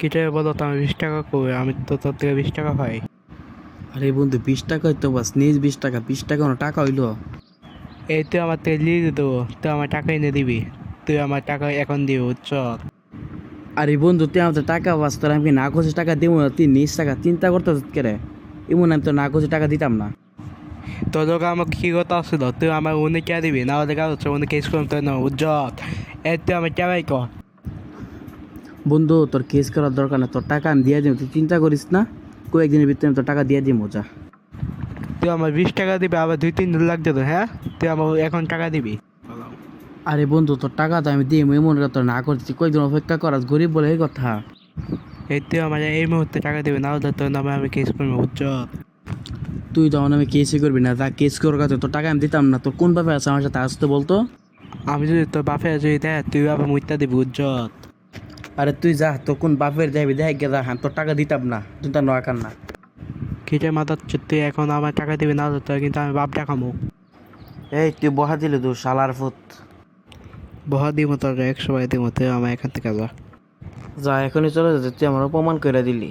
কিটা বলো তো আমি বিশ টাকা কই? আমি তো তোর থেকে বিশ টাকা পাই। আরে বন্ধু বিশ টাকা তো বাস নিজ বিশ টাকা বিশ টাকা কোনো টাকা হইল? এই তুই আমার থেকে লিয়ে দেবো তুই আমার টাকা এনে দিবি তুই আমার টাকা এখন দিবি বুঝছ? আরে বন্ধু তুই আমাদের টাকা বাস তোর আমি কি না করছিস টাকা দিব না? তুই নিজ টাকা চিন্তা করতে কে রে? এমন আমি তো না করছি টাকা দিতাম না। তোর লোক আমাকে কি কথা আসছিল তুই আমার উনি কে দিবি? না ওদের হচ্ছে উনি কেস করতে না উজ্জ্বল এই তুই আমার টাকাই কর বন্ধু তোর কেস করার দরকার না তোর টাকা আমি দিয়ে দিব তুই চিন্তা করিস না কয়েকদিনের ভিতরে আমি তোর টাকা দিয়ে দিব যা। তুই আমার বিশ টাকা দিবি আবার দুই তিন দিন লাগবে তো হ্যাঁ? তুই আমার এখন টাকা দিবি। আরে বন্ধু তোর টাকা তো আমি দিই এমন তোর না করছি কয়েকদিন অপেক্ষা করাস গরিব বলে এই কথা। এই তুই আমার এই মুহূর্তে টাকা দিবি না হলে তোর নামে আমি কেস করব উজ্জ্বল তুই তখন আমি কেসই করবি না তা কেস করার কাছে তোর টাকা আমি দিতাম না তোর কোন ব্যাপার আছে আমার সাথে আসতে বলতো? আমি যদি তোর বাপে যদি দেয় তুই আবার মুইতা দিবি উজ্জ্বল আরে তুই যা তোর কোন বাপের যাবি দেখ গে যা হ্যাঁ তোর টাকা দিতাম না তুই তার নয় কান না কিটা মাথাচ্ছে তুই এখন আমার টাকা দিবি না যত তোর কিন্তু আমি বাপ টাকামো এই তুই বহা দিলি তো শালার ফুত বহা দিব তোর এক সময় দিব তুই আমার এখান থেকে যা। যা এখনই চলে যাচ্ছে তুই আমার অপমান করে দিলি।